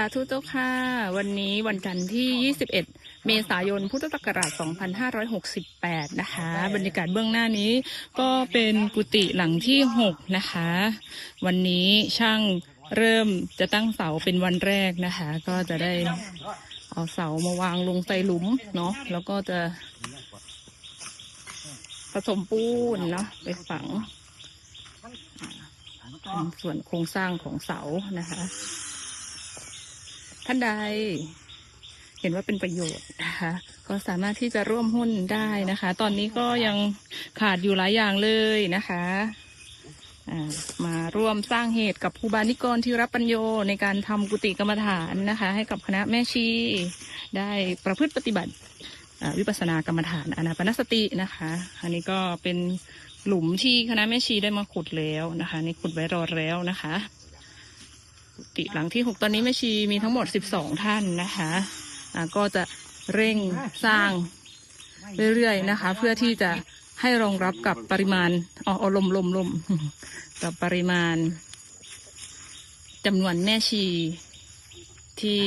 สาธุเจ้าค่ะ วันนี้วันจันทร์ที่ 21 เมษายน พุทธศักราช 2568 นะคะ บรรยากาศเบื้องหน้านี้ก็เป็นกุฏิหลังที่ 6 นะคะ วันนี้ช่างเริ่มจะตั้งเสาเป็นวันแรกนะคะ ก็จะได้เอาเสามาวางลงใส่หลุมเนาะ แล้วก็จะผสมปูนเนาะไปฝังเป็นส่วนโครงสร้างของเสานะคะ ท่านใด เห็นว่าเป็นประโยชน์นะคะ ก็สามารถที่จะร่วมหุ้นได้นะคะ ตอนนี้ก็ยังขาดอยู่หลายอย่างเลยนะคะมาร่วมสร้างเหตุกับครูบานิกรที่รับปัญโยในการทำกุฏิกรรมฐานนะคะ ให้กับคณะแม่ชี ได้ประพฤติปฏิบัติวิปัสสนากรรมฐานอนาปนสตินะคะ อันนี้ก็เป็นหลุมที่คณะแม่ชีได้มาขุดแล้วนะคะ นี่ขุดไว้รอแล้วนะคะ กุฏิหลังที่หกตอนนี้แม่ชีมีทั้งหมดสิบสองท่านนะคะอ่าก็จะเร่งสร้างเรื่อยๆนะคะ เพื่อที่จะให้รองรับกับปริมาณอ๋ออ๋อลมลมลมกับปริมาณจำนวนแม่ชีที่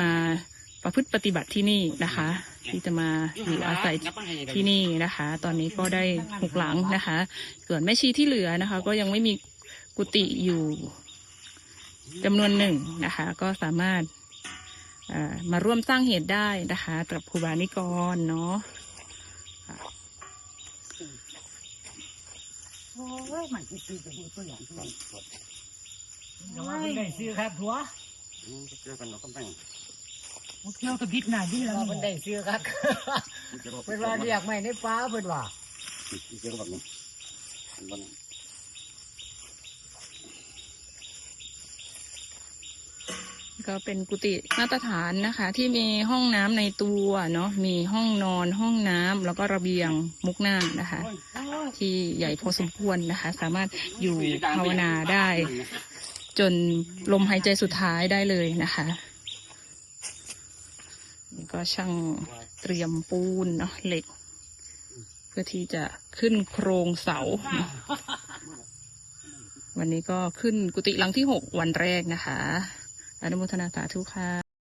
มาประพฤติปฏิบัติที่นี่นะคะ ที่จะมาอยู่อาศัยที่นี่นะคะ ตอนนี้ก็ได้หกหลังนะคะ ส่วนแม่ชีที่เหลือนะคะ ก็ยังไม่มี กุฏิอยู่จำนวนหนึ่งนะคะ ก็สามารถเอ่อมาร่วมสร้างเหตุได้นะคะกับครูบานิกรเนาะโอ้ยมันจะซื้อไปดูตัวอย่างตัวเดี๋ยวว่ามันได้ซื้อครับผัวเจอกันเราก็แบ่งมุดเที่ยวตะบิดหน่าดีแล้วเรามันได้ซื้อครับเพิ่นว่าเรียกไม่ในฟ้าเพิ่นว่าเจอแบบนี้วันนี้ ก็เป็นกุฏิมาตรฐานนะคะ ที่มีห้องน้ำในตัวเนาะมีห้องนอนห้องน้ำแล้วก็ระเบียงมุกหน้ำนะคะ ที่ใหญ่พอสมควรนะคะ สามารถอยู่ภาวนาได้ จนลมหายใจสุดท้ายได้เลยนะคะนี่ก็ช่างเตรียมปูนเนาะเหล็ก เพื่อที่จะขึ้นโครงเสา วันนี้ก็ขึ้นกุฏิหลังที่หกวันแรกนะคะ อนุโมทนาสาธุค่ะ